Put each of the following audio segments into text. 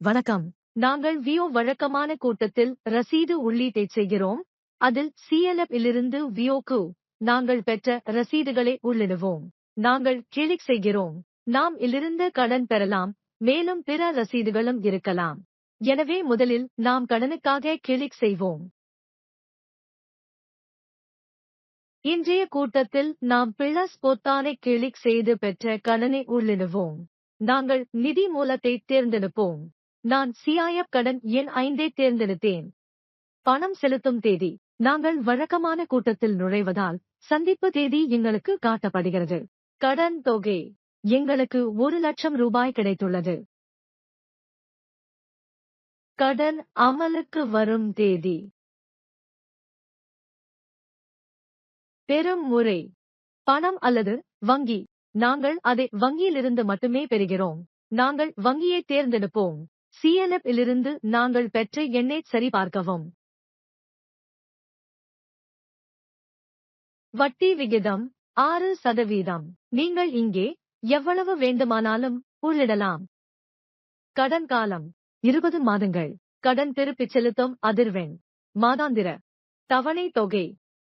வணக்கம். நாங்கள் வியோ வழக்கமான கூட்டத்தில் ரசீது உள்ளீட்டை செய்கிறோம். அதில் சிஎல்எப் இலிருந்து வியோக்கு நாங்கள் பெற்ற ரசீதுகளை உள்ளிடுவோம். நாங்கள் கிளிக் செய்கிறோம். நாம் இலிருந்து கடன் பெறலாம். மேலும் பிற ரசீதுகளும் இருக்கலாம். எனவே முதலில் நாம் கடனுக்காக கிளிக் செய்வோம். இன்றைய கூட்டத்தில் நாம் பிளஸ் பொத்தானை கிளிக் செய்து பெற்ற கடனை உள்ளிடுவோம். நாங்கள் நிதி மூலத்தை தேர்ந்தெடுப்போம். நான் சிஐஎப் கடன் எண் ஐந்தை தேர்ந்தெடுத்தேன். பணம் செலுத்தும் தேதி நாங்கள் வழக்கமான கூட்டத்தில் நுழைவதால் சந்திப்பு தேதி எங்களுக்கு காட்டப்படுகிறது. கடன் தொகை எங்களுக்கு ஒரு லட்சம் ரூபாய் கிடைத்துள்ளது. கடன் அமலுக்கு வரும் தேதி. பெரும் முறை பணம் அல்லது வங்கி. நாங்கள் அதை வங்கியிலிருந்து மட்டுமே பெறுகிறோம். நாங்கள் வங்கியை தேர்ந்தெடுப்போம். சிஎன்எப் இலிருந்து நாங்கள் பெற்ற எண்ணை சரிபார்க்கவும். வட்டி விகிதம் ஆறு சதவீதம். நீங்கள் இங்கே எவ்வளவு வேண்டுமானாலும் உள்ளிடலாம். கடன் காலம் இருபது மாதங்கள். கடன் திருப்பிச் செலுத்தும் அதிர்வெண். மாதாந்திர தவணை தொகை.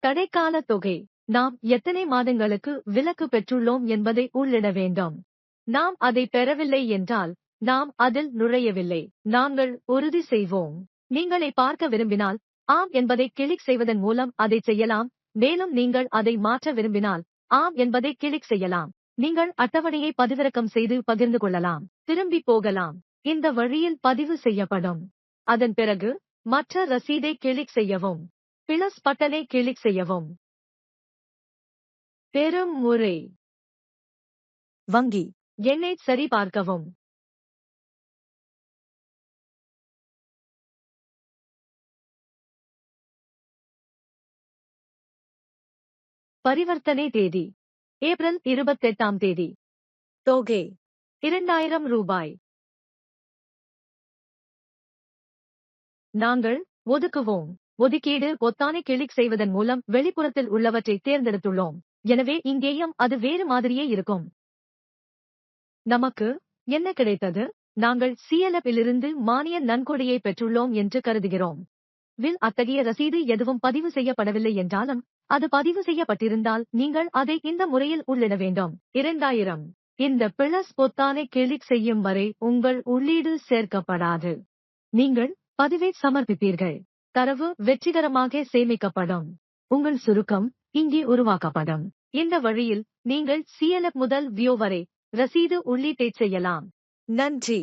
தடைக்கால தொகை. நாம் எத்தனை மாதங்களுக்கு விலக்கு பெற்றுள்ளோம் என்பதை உள்ளிட வேண்டும். நாம் அதை பெறவில்லை என்றால் நாம் அதில் நுழையவில்லை. நாங்கள் உறுதி செய்வோம். நீங்களை பார்க்க விரும்பினால் ஆம் என்பதை கிளிக் செய்வதன் மூலம் அதை செய்யலாம். மேலும் நீங்கள் அதை மாற்ற விரும்பினால் ஆம் என்பதை கிளிக் செய்யலாம். நீங்கள் அட்டவணையை பதிவிறக்கம் செய்து பகிர்ந்து கொள்ளலாம். திரும்பி போகலாம். இந்த வழியில் பதிவு செய்யப்படும். அதன் பிறகு மற்ற ரசீதை கிளிக் செய்யவும். பிளஸ் பட்டனை கிளிக் செய்யவும். பெரும் முறை. வங்கி. எண்ணை சரிபார்க்கவும். பரிவர்த்தனை தேதி. ஏப்ரல் இருபத்தெட்டாம் தேதி. தொகை. இரண்டாயிரம் ரூபாய். நாங்கள் ஒதுக்குவோம். ஒதுக்கீடு பொத்தானை கிளிக் செய்வதன் மூலம் வெளிப்புறத்தில் உள்ளவற்றை தேர்ந்தெடுத்துள்ளோம். எனவே இங்கேயும் அது வேறு மாதிரியே இருக்கும். நமக்கு என்ன கிடைத்தது? நாங்கள் சிஎல்எஃப் இலிருந்து மானிய நன்கொடையை பெற்றுள்ளோம் என்று கருதுகிறோம். வில் அத்தகைய ரசீது எதுவும் பதிவு செய்யப்படவில்லை என்றாலும் அது பதிவு செய்யப்பட்டிருந்தால் நீங்கள் அதை இந்த முறையில் உள்ளிட வேண்டும். இரண்டாயிரம். இந்த பிளஸ் பொத்தானை கிளிக் செய்யும் வரை உங்கள் உள்ளீடு சேர்க்கப்படாது. நீங்கள் பதிவை சமர்ப்பிப்பீர்கள். தரவு வெற்றிகரமாக சேமிக்கப்படும். உங்கள் சுருக்கம் இங்கே உருவாக்கப்படும். இந்த வழியில் நீங்கள் சிஎல்எஃப் முதல் வியோ வரை ரசீது உள்ளீட்டைச் செய்யலாம். நன்றி.